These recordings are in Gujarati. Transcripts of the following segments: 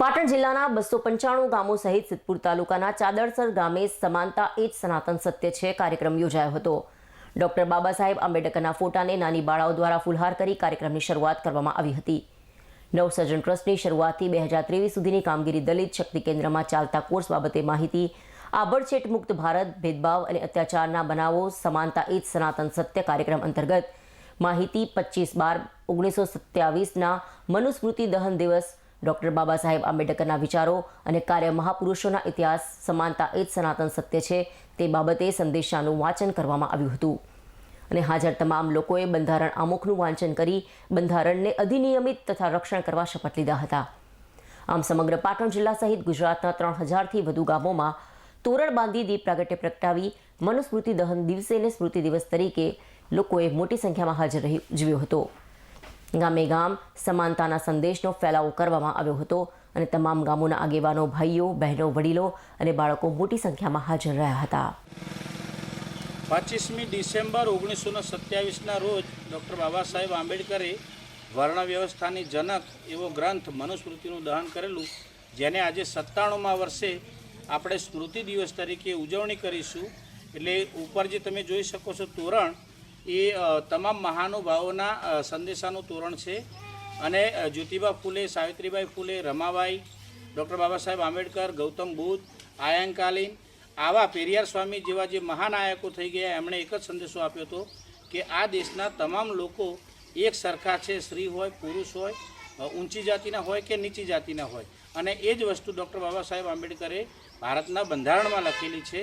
પાટણ જિલ્લાના બસો પંચાણું ગામો સહિત સિદ્ધપુર તાલુકાના ચાદરસર ગામે સમાનતા એ જ સનાતન સત્ય છે, કાર્યક્રમ યોજાયો હતો. ડોક્ટર બાબા સાહેબ આંબેડકરના ફોટાને નાની બાળાઓ દ્વારા ફુલહાર કરી કાર્યક્રમની શરૂઆત કરવામાં આવી હતી. નવસર્જન ટ્રસ્ટની શરૂઆતથી બે હજાર ત્રેવીસ સુધીની કામગીરી દલિત શક્તિ કેન્દ્રમાં ચાલતા કોર્સ બાબતે માહિતી આભડછેટ મુક્ત ભારત, ભેદભાવ અને અત્યાચારના બનાવો, સમાનતા એ જ સનાતન સત્ય કાર્યક્રમ અંતર્ગત. માહિતી પચીસ બાર ઓગણીસો સત્યાવીસના મનુસ્મૃતિ દહન દિવસ ડૉક્ટર બાબા સાહેબ આંબેડકરના વિચારો અને કાર્ય મહાપુરુષોના ઇતિહાસ, સમાનતા એ જ સનાતન સત્ય છે તે બાબતે સંદેશાનું વાંચન કરવામાં આવ્યું હતું. અને હાજર તમામ લોકોએ બંધારણ આમુખનું વાંચન કરી બંધારણને અધિનિયમિત તથા રક્ષણ કરવા શપથ લીધા હતા. આમ સમગ્ર પાટણ જિલ્લા સહિત ગુજરાતના ત્રણ હજારથી વધુ ગામોમાં તોરણ બાંધી દીપ પ્રાગટ્ય પ્રગટાવી મનુસ્મૃતિ દહન દિવસેને સ્મૃતિ દિવસ તરીકે લોકોએ મોટી સંખ્યામાં હાજર રહી ઉજવ્યો હતો. ગામે ગામ સમાનતાના સંદેશનો ફેલાવો કરવામાં આવ્યો હતો અને તમામ ગામોના આગેવાનો, ભાઈઓ, બહેનો, વડીલો અને બાળકો મોટી સંખ્યામાં હાજર રહ્યા હતા. પચીસમી ડિસેમ્બર ઓગણીસો સત્યાવીસના રોજ ડૉક્ટર બાબા સાહેબ આંબેડકરે વર્ણ વ્યવસ્થાની જનક એવો ગ્રંથ મનુસ્મૃતિનું દહન કરેલું, જેને આજે સત્તાણુંમાં વર્ષે આપણે સ્મૃતિ દિવસ તરીકે ઉજવણી કરીશું. એટલે ઉપર જે તમે જોઈ શકો છો તોરણ એ તમામ મહાનુભાવોના સંદેશાનું તોરણ છે. અને જ્યોતિબા ફૂલે, સાવિત્રીબાઈ ફૂલે, રમાબાઈ, ડૉક્ટર બાબા સાહેબ આંબેડકર, ગૌતમ બુદ્ધ આયંકાલીન આવા પેરિયાર સ્વામી જેવા જે મહાનાયકો થઈ ગયા, એમણે એક જ સંદેશો આપ્યો હતો કે આ દેશના તમામ લોકો એક સરખા છે, સ્ત્રી હોય, પુરુષ હોય ઊંચી જાતિના હોય કે નીચી જાતિના હોય. અને એ જ વસ્તુ ડૉક્ટર બાબા સાહેબ આંબેડકરે ભારતના બંધારણમાં લખેલી છે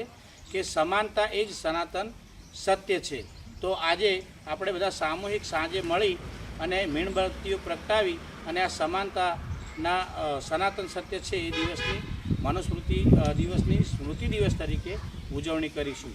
કે સમાનતા એ જ સનાતન સત્ય છે. તો આજે આપણે બધા સામૂહિક સાંજે મળી અને મીણબત્તીઓ પ્રગટાવી અને આ સમાનતાના સનાતન સત્ય છે એ દિવસની મનુસ્મૃતિ દિવસની સ્મૃતિ દિવસ તરીકે ઉજવણી કરીશું.